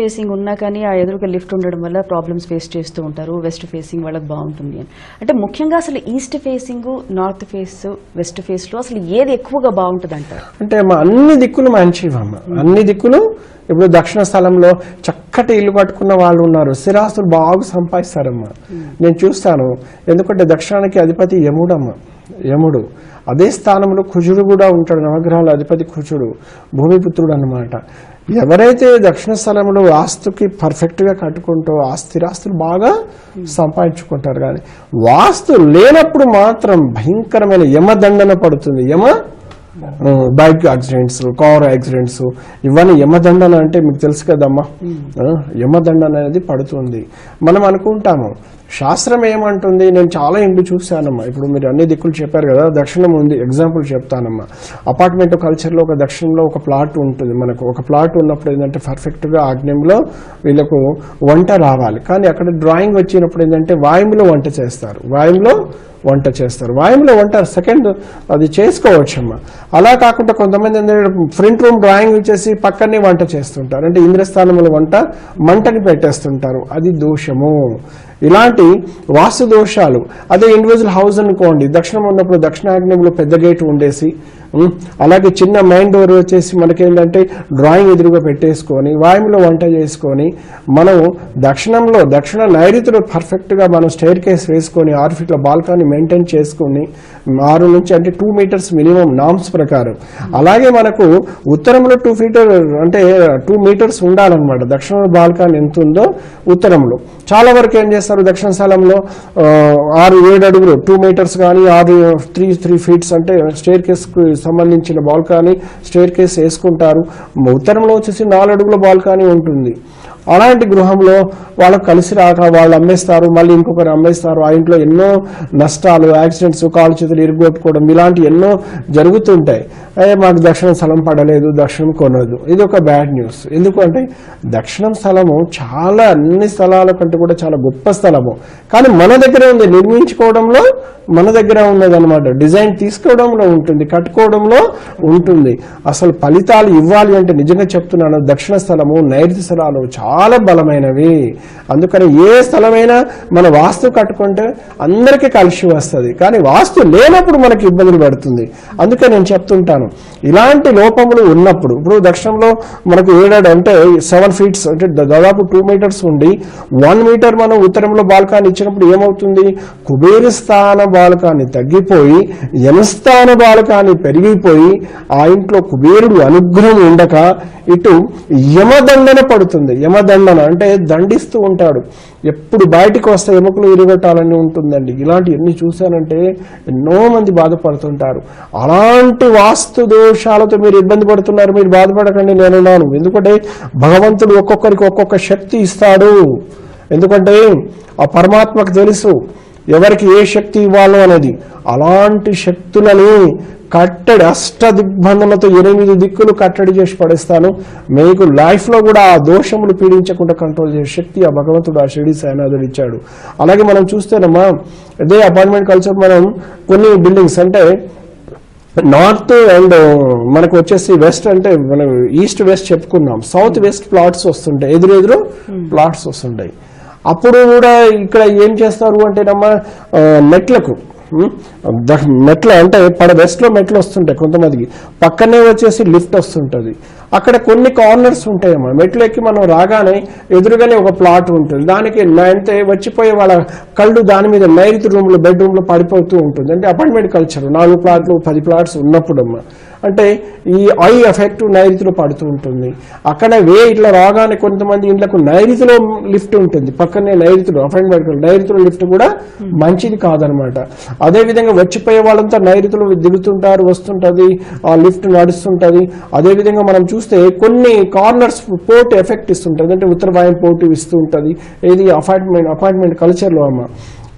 Facing ఉన్నా కానీ ఆ ఎదురుగా లిఫ్ట్ ఉండడం వల్ల ప్రాబ్లమ్స్ ఫేస్ చేస్తూ ఉంటారు. వెస్ట్ ఫేసింగ్ వాళ్ళకి బాగుంటుంది అని. అంటే ముఖ్యంగా అసలు east facing north face west ఫేస్లో అసలు ఏది ఎక్కువగా బాగుంటుంది అంటారు అంటే మా అన్ని దిక్కులు మంచివమ్మ అన్ని దిక్కులు ఇప్పుడు దక్షిణ స్థలంలో చక్కటి ఇల్లు కట్టుకున్న వాళ్ళు ఉన్నారు. స్థిరాస్తులు బాగా సంపాదిస్తారమ్మా. నేను చూస్తాను. ఎందుకంటే దక్షిణానికి అధిపతి యముడమ్మ. యముడు. అదే స్థానంలో కుజుడు కూడా ఉంటాడు. నవగ్రహాల అధిపతి కుజుడు భూమిపుత్రుడు అన్నమాట. ఎవరైతే దక్షిణ స్థలంలో వాస్తుకి పర్ఫెక్ట్గా కట్టుకుంటూ ఆ స్థిరాస్తులు బాగా సంపాదించుకుంటారు కానీ వాస్తు లేనప్పుడు మాత్రం భయంకరమైన యమదండన పడుతుంది. యమ బైక్ యాక్సిడెంట్స్ కార్ యాక్సిడెంట్స్ ఇవన్నీ యమదండన అంటే మీకు తెలుసు కదమ్మా? యమదండన అనేది పడుతుంది. మనం అనుకుంటాము శాస్త్రం ఏమంటుంది? నేను చాలా ఇండ్లు చూశానమ్మా. ఇప్పుడు మీరు అన్ని దిక్కులు చెప్పారు కదా దక్షిణం ఉంది ఎగ్జాంపుల్ చెప్తానమ్మా. అపార్ట్మెంట్ కల్చర్లో ఒక దక్షిణంలో ఒక ప్లాట్ ఉంటుంది మనకు. ఒక ప్లాట్ ఉన్నప్పుడు ఏంటంటే పర్ఫెక్ట్గా ఆగ్నేయంలో వీళ్ళకు వంట రావాలి. కానీ అక్కడ డ్రాయింగ్ వచ్చినప్పుడు ఏంటంటే వాయుములో వంట చేస్తారు. వాయుములో వంట చేస్తారు. వాయువులో వంట సెకండ్ అది చేసుకోవచ్చమ్మా. అలా కాకుండా కొంతమంది ఫ్రంట్ రూమ్ డ్రాయింగ్ వచ్చేసి పక్కనే వంట చేస్తుంటారు. అంటే ఇంద్రస్థానంలో వంట మంటని పెట్టేస్తుంటారు. అది దోషము. ఇలాంటి వాస్తు దోషాలు అదే ఇండివిజువల్ హౌస్ అనుకోండి దక్షిణం ఉన్నప్పుడు దక్షిణాగ్నేయంలో పెద్ద గేట్ ఉండేసి అలాగే చిన్న మెయిన్ డోర్ వచ్చేసి మనకేంటంటే డ్రాయింగ్ ఎదురుగా పెట్టేసుకొని వాయువులో వంట చేసుకొని మనం దక్షిణంలో దక్షిణ నైరుతిలో పర్ఫెక్ట్గా మనం స్టైర్ కేస్ వేసుకొని ఆరు ఫీట్ల బాల్కాని మెయింటైన్ చేసుకొని ఆరు నుంచి అంటే టూ మీటర్స్ మినిమం నామ్స్ ప్రకారం. అలాగే మనకు ఉత్తరంలో టూ ఫీటర్ అంటే టూ మీటర్స్ ఉండాలన్నమాట. దక్షిణ బాల్కనీ ఎంత ఉందో ఉత్తరంలో. చాలా వరకు ఏం చేస్తారు దక్షిణ స్థలంలో? ఆరు ఏడు అడుగులు టూ మీటర్స్ కానీ ఆరు త్రీ త్రీ ఫీట్స్ అంటే స్టేర్ కేస్ సంబంధించిన బాల్కానీ స్టేర్ కేస్ వేసుకుంటారు. ఉత్తరంలో వచ్చేసి నాలుగు అడుగుల బాల్కానీ ఉంటుంది. అలాంటి గృహంలో వాళ్ళకు కలిసి రాక వాళ్ళు అమ్మేస్తారు మళ్ళీ ఇంకొకరు అమ్మేస్తారు. ఆ ఇంట్లో ఎన్నో నష్టాలు యాక్సిడెంట్స్ కాలు చేతులు ఇరుగొట్టుకోవడం ఇలాంటి ఎన్నో జరుగుతుంటాయి. అయ్యే మాకు దక్షిణం స్థలం పడలేదు దక్షిణం కొనదు. ఇది ఒక బ్యాడ్ న్యూస్. ఎందుకంటే దక్షిణం స్థలము చాలా అన్ని స్థలాల కంటే కూడా చాలా గొప్ప స్థలము. కానీ మన దగ్గర ఉంది. నిర్మించుకోవడంలో మన దగ్గర ఉన్నదన్నమాట. డిజైన్ తీసుకోవడంలో ఉంటుంది కట్టుకోవడంలో ఉంటుంది. అసలు ఫలితాలు ఇవ్వాలి అంటే నిజంగా చెప్తున్నాను. దక్షిణ స్థలము నైరుతి స్థలాలు చాలా బలమైనవి. అందుకని ఏ స్థలమైనా మన వాస్తు కట్టుకుంటే అందరికీ కలిసి వస్తుంది. కానీ వాస్తు లేనప్పుడు మనకి ఇబ్బందులు పడుతుంది. అందుకే నేను చెప్తుంటాను. ఇలాంటి లోపములు ఉన్నప్పుడు ఇప్పుడు దక్షిణంలో మనకు ఏడాడు అంటే సెవెన్ ఫీట్స్ అంటే దాదాపు టూ మీటర్స్ ఉండి వన్ మీటర్ మనం ఉత్తరంలో బాలకాన్ని ఇచ్చినప్పుడు ఏమవుతుంది? కుబేర స్థాన బాల్కాన్ని తగ్గిపోయి యమస్థాన బాల్కాన్ని పెరిగిపోయి ఆ ఇంట్లో కుబేరుడు అనుగ్రహం ఉండక ఇటు యమదండన పడుతుంది. యమదండన అంటే దండిస్తూ ఉంటాడు. ఎప్పుడు బయటికి వస్తే ఎముకలు ఇరుగట్టాలని ఉంటుందండి. ఇలాంటి ఎన్ని చూశానంటే ఎన్నో మంది బాధపడుతుంటారు. అలాంటి వాస్తు దోషాలతో మీరు ఇబ్బంది పడుతున్నారు మీరు బాధపడకండి నేనున్నాను ఎందుకంటే భగవంతుడు ఒక్కొక్కరికి ఒక్కొక్క శక్తి ఇస్తాడు. ఎందుకంటే ఆ పరమాత్మకు తెలుసు ఎవరికి ఏ శక్తి ఇవ్వాలో అనేది. అలాంటి శక్తులని కట్టడి అష్ట దిగ్బంధనతో ఎనిమిది దిక్కులు కట్టడి చేసి పడేస్తాను. మీకు లైఫ్లో కూడా ఆ దోషములు పీడించకుండా కంట్రోల్ చేసే శక్తి ఆ భగవంతుడు ఆ షిరిడి సాయనాథుడు ఇచ్చాడు. అలాగే మనం చూస్తేనమ్మా అదే అపార్ట్మెంట్ కల్చర్ మనం కొన్ని బిల్డింగ్స్ అంటే నార్త్ అండ్ మనకు వచ్చేసి వెస్ట్ అంటే మనం ఈస్ట్ వెస్ట్ చెప్పుకున్నాం. సౌత్ వెస్ట్ ప్లాట్స్ వస్తుంటాయి. ఎదురు ఎదురు ప్లాట్స్ వస్తుంటాయి. అప్పుడు కూడా ఇక్కడ ఏం చేస్తారు అంటేనమ్మా ఆ, మెట్లకు మెట్ల అంటే పడ వెస్ట్లో మెట్లు వస్తుంటాయి కొంతమందికి. పక్కనే వచ్చేసి లిఫ్ట్ వస్తుంటుంది. అక్కడ కొన్ని కార్నర్స్ ఉంటాయమ్మా. మెట్లు ఎక్కి మనం రాగానే ఎదురుగానే ఒక ప్లాట్ ఉంటుంది. దానికి అంటే వచ్చిపోయే వాళ్ళ కళ్ళు దాని మీద నైరుతి రూమ్లో బెడ్రూమ్లో బెడ్ పడిపోతూ ఉంటుంది. అంటే అపార్ట్మెంట్ కల్చర్. నాలుగు ప్లాట్లు పది ప్లాట్స్ ఉన్నప్పుడు అమ్మా అంటే ఈ ఐ ఎఫెక్ట్ నైరుతిలో పడుతూ ఉంటుంది. అక్కడ వే ఇట్లా రాగానే కొంతమంది ఇంట్లకు నైరుతిలో లిఫ్ట్ ఉంటుంది. పక్కనే నైరుతిలో అపాయింట్మెంట్ నైరుతిలో లిఫ్ట్ కూడా మంచిది కాదనమాట. అదే విధంగా వచ్చిపోయే వాళ్ళంతా నైరుతిలో దిగుతుంటారు వస్తుంటది ఆ లిఫ్ట్ నడుస్తుంటది. అదే విధంగా మనం చూస్తే కొన్ని కార్నర్స్ పోర్ట్ ఎఫెక్ట్ ఇస్తుంటది. అంటే ఉత్తర వాయు పోర్ట్ ఇస్తూ ఉంటది ఏది అపార్ట్మెంట్ అపార్ట్మెంట్ కల్చర్లో అమ్మ.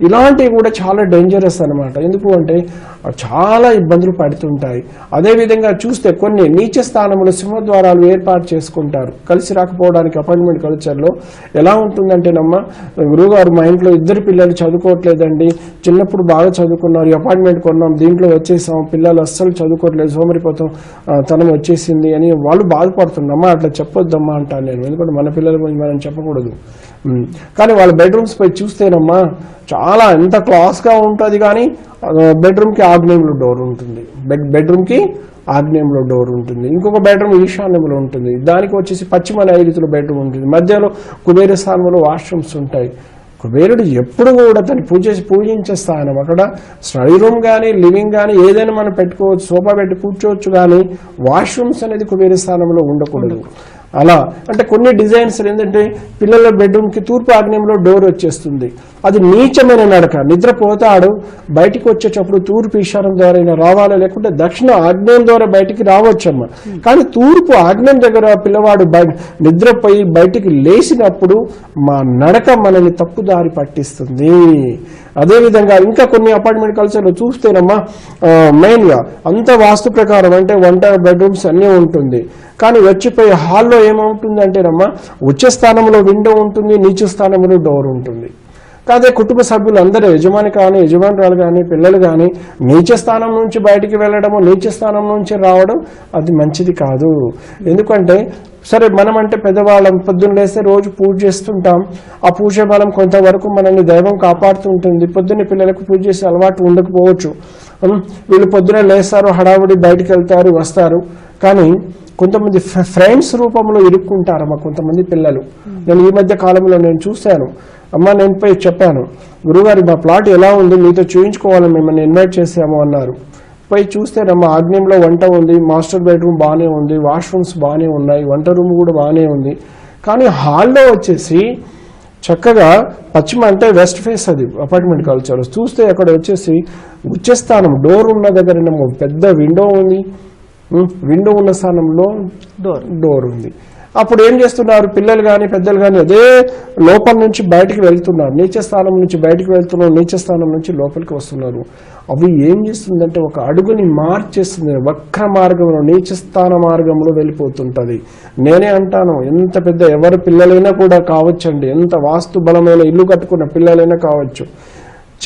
ఇలాంటివి కూడా చాలా డేంజరస్ అన్నమాట. ఎందుకు అంటే చాలా ఇబ్బందులు పడుతుంటాయి. అదేవిధంగా చూస్తే కొన్ని నీచ స్థానములు సింహద్వారాలు ఏర్పాటు చేసుకుంటారు. కలిసి రాకపోవడానికి అపాయింట్మెంట్ కల్చర్లో ఎలా ఉంటుందంటేనమ్మా గురువుగారు మా ఇంట్లో ఇద్దరు పిల్లలు చదువుకోవట్లేదండి. చిన్నప్పుడు బాగా చదువుకున్నారు. అపాయింట్మెంట్ కొన్నాం. దీంట్లో వచ్చేసాం. పిల్లలు అస్సలు చదువుకోవట్లేదు. సోమరిపోతాం తనం వచ్చేసింది అని వాళ్ళు బాధపడుతున్నామ్మా అట్లా చెప్పొద్దమ్మా అంటాను నేను. ఎందుకంటే మన పిల్లల గురించి మనం చెప్పకూడదు. కానీ వాళ్ళ బెడ్రూమ్స్ పై చూస్తేనమ్మా చాలా ఎంత క్లాస్గా ఉంటుంది కానీ బెడ్రూమ్కి ఆగ్నేయంలో డోర్ ఉంటుంది. బెడ్ బెడ్రూమ్కి ఆగ్నేయంలో డోర్ ఉంటుంది. ఇంకొక బెడ్రూమ్ ఈశాన్యంలో ఉంటుంది. దానికి వచ్చేసి పశ్చిమ నైరుతిలో బెడ్రూమ్ ఉంటుంది. మధ్యలో కుబేర స్థానంలో వాష్రూమ్స్ ఉంటాయి. కుబేరుడు ఎప్పుడు కూడా తను పూజ పూజించే స్థానం అక్కడ. స్టడీ రూమ్ కానీ లివింగ్ కానీ ఏదైనా మనం పెట్టుకోవచ్చు సోఫా పెట్టి కూర్చోవచ్చు కానీ వాష్రూమ్స్ అనేది కుబేర స్థానంలో ఉండకూడదు. అలా. అంటే కొన్ని డిజైన్స్ ఏంటంటే పిల్లల బెడ్రూమ్కి తూర్పు ఆగ్నేయంలో డోర్ వచ్చేస్తుంది. అది నీచమైన నడక. నిద్రపోతాడు బయటికి వచ్చేటప్పుడు తూర్పు ఈశాన్యం ద్వారా అయినా రావాలి లేకుంటే దక్షిణ ఆగ్నేయం ద్వారా బయటికి రావచ్చమ్మ. కానీ తూర్పు ఆగ్నేయం దగ్గర పిల్లవాడు నిద్రపోయి బయటికి లేచినప్పుడు మా నడక మనల్ని తప్పుదారి పట్టిస్తుంది. అదేవిధంగా ఇంకా కొన్ని అపార్ట్మెంట్ కల్చర్లో చూస్తేనమ్మా మెయిన్గా అంత వాస్తు ప్రకారం అంటే వంట బెడ్రూమ్స్ అన్నీ ఉంటుంది. కానీ వచ్చిపోయి హాల్లో ఏమవుతుంది అంటేనమ్మా ఉచ్చ స్థానంలో విండో ఉంటుంది నీచ స్థానంలో డోర్ ఉంటుంది. కాదే కుటుంబ సభ్యులు అందరూ యజమాని కానీ యజమానురాలు కానీ పిల్లలు కానీ నీచ స్థానం నుంచి బయటికి వెళ్ళడము నీచ స్థానం నుంచి రావడం అది మంచిది కాదు. ఎందుకంటే సరే మనం అంటే పెద్దవాళ్ళం పొద్దున్న లేస్తే రోజు పూజ చేస్తుంటాం. ఆ పూజ బలం కొంతవరకు మనల్ని దైవం కాపాడుతుంటుంది పొద్దున్న పిల్లలకు పూజ చేసే అలవాటు ఉండకపోవచ్చు. వీళ్ళు పొద్దున లేస్తారు హడావుడి బయటికి వెళ్తారు వస్తారు. కానీ కొంతమంది ఫ్రెండ్స్ రూపంలో ఇరుక్కుంటారమ్మా కొంతమంది పిల్లలు. నేను ఈ మధ్య కాలంలో నేను చూశాను. అమ్మ నేను పోయి చెప్పాను. గురుగారు మా ప్లాట్ ఎలా ఉంది? మీతో చూయించుకోవాలని మిమ్మల్ని ఇన్వైట్ చేసాము అన్నారు. పోయి చూస్తేనమ్మా ఆగ్నేయంలో వంట ఉంది మాస్టర్ బెడ్రూమ్ బాగానే ఉంది వాష్రూమ్స్ బాగానే ఉన్నాయి వంట రూమ్ కూడా బాగానే ఉంది. కానీ హాల్లో వచ్చేసి చక్కగా పశ్చిమ అంటే వెస్ట్ ఫేస్ అది అపార్ట్మెంట్ కల్చర్. చూస్తే అక్కడ వచ్చేసి ఉచ్చస్థానం డోర్ ఉన్న దగ్గర పెద్ద విండో ఉంది. విండో ఉన్న స్థానంలో డోర్. డోర్ ఉంది. అప్పుడు ఏం చేస్తున్నారు? పిల్లలు కానీ పెద్దలు కానీ అదే లోపల నుంచి బయటికి వెళ్తున్నారు. నీచ స్థానం నుంచి బయటకు వెళ్తున్నారు. నీచ స్థానం నుంచి లోపలికి వస్తున్నారు. అవి ఏం చేస్తుందంటే ఒక అడుగుని మార్చేస్తుంది. వక్ర మార్గంలో నీచ స్థాన మార్గంలో వెళ్ళిపోతుంటది. నేనే అంటాను ఎంత పెద్ద ఎవరు పిల్లలైనా కూడా కావచ్చండి. ఎంత వాస్తు బలమైన ఇల్లు కట్టుకున్న పిల్లలైనా కావచ్చు.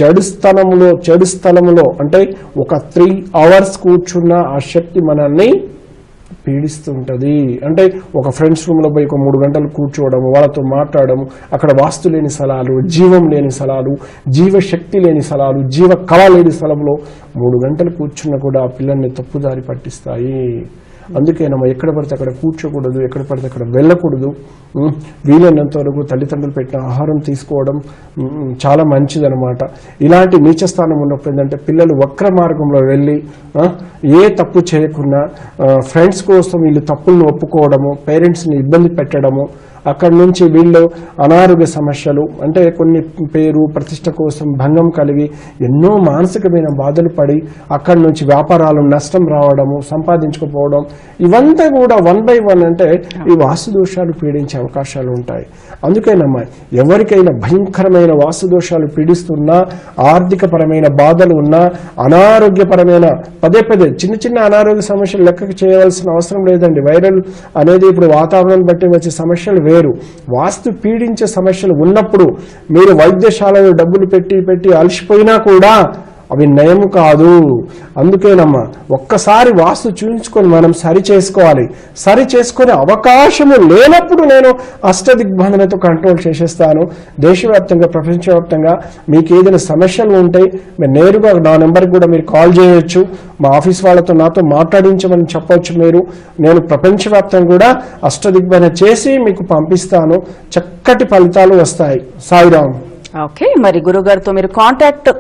చెడు స్థలములో చెడు స్థలములో అంటే ఒక త్రీ అవర్స్ కూర్చున్న ఆ శక్తి మనల్ని పీడిస్తుంటది. అంటే ఒక ఫ్రెండ్స్ రూమ్లో పోయి ఒక మూడు గంటలు కూర్చోవడము వాళ్ళతో మాట్లాడము అక్కడ వాస్తు లేని స్థలాలు జీవం లేని స్థలాలు జీవశక్తి లేని స్థలాలు జీవ కళ లేని స్థలంలో మూడు గంటలు కూర్చున్న కూడా ఆ పిల్లల్ని తప్పుదారి పట్టిస్తాయి. అందుకేనమ్మా ఎక్కడ పడితే అక్కడ కూర్చోకూడదు ఎక్కడ పడితే అక్కడ వెళ్ళకూడదు. వీలైనంత వరకు తల్లిదండ్రులు పెట్టిన ఆహారం తీసుకోవడం చాలా మంచిదనమాట ఇలాంటి నీచ స్థానం ఉన్నప్పుడు ఏంటంటే పిల్లలు వక్ర మార్గంలో వెళ్ళి ఏ తప్పు చేయకుండా ఫ్రెండ్స్ కోసం వీళ్ళు తప్పులను ఒప్పుకోవడము పేరెంట్స్ని ఇబ్బంది పెట్టడము అక్కడి నుంచి వీళ్ళు అనారోగ్య సమస్యలు అంటే కొన్ని పేరు ప్రతిష్ట కోసం భంగం కలిగి ఎన్నో మానసికమైన బాధలు పడి అక్కడి నుంచి వ్యాపారాలు నష్టం రావడము సంపాదించకపోవడం ఇవంతా కూడా వన్ బై వన్ అంటే ఈ వాస్తు దోషాలు పీడించే అవకాశాలు ఉంటాయి. అందుకేనమ్మా ఎవరికైనా భయంకరమైన వాస్తు దోషాలు పీడిస్తున్నా ఆర్థిక పరమైన బాధలు ఉన్నా అనారోగ్యపరమైన పదే పదే చిన్న చిన్న అనారోగ్య సమస్యలు లెక్కకు చేయవలసిన అవసరం లేదండి. వైరల్ అనేది ఇప్పుడు వాతావరణం బట్టి వచ్చే సమస్యలు వేరు వాస్తు పీడించే సమస్యలు ఉన్నప్పుడు మీరు వైద్యశాలలో డబ్బులు పెట్టి పెట్టి అలసిపోయినా కూడా అవి నయం కాదు. అందుకేనమ్మా ఒక్కసారి వాస్తు చూపించుకొని మనం సరి చేసుకోవాలి. సరి చేసుకునే అవకాశము లేనప్పుడు నేను అష్టదిగ్బంధనతో కంట్రోల్ చేసేస్తాను. దేశవ్యాప్తంగా ప్రపంచవ్యాప్తంగా మీకు ఏదైనా సమస్యలు ఉంటాయి మీరు నేరుగా నా నెంబర్కి కూడా మీరు కాల్ చేయొచ్చు. మా ఆఫీస్ వాళ్ళతో నాతో మాట్లాడించమని చెప్పొచ్చు మీరు. నేను ప్రపంచవ్యాప్తంగా కూడా అష్టదిగ్బంధన చేసి మీకు పంపిస్తాను. చక్కటి ఫలితాలు వస్తాయి. సాయిరామ్. ఓకే మరి గురుగారితో మీరు కాంటాక్ట్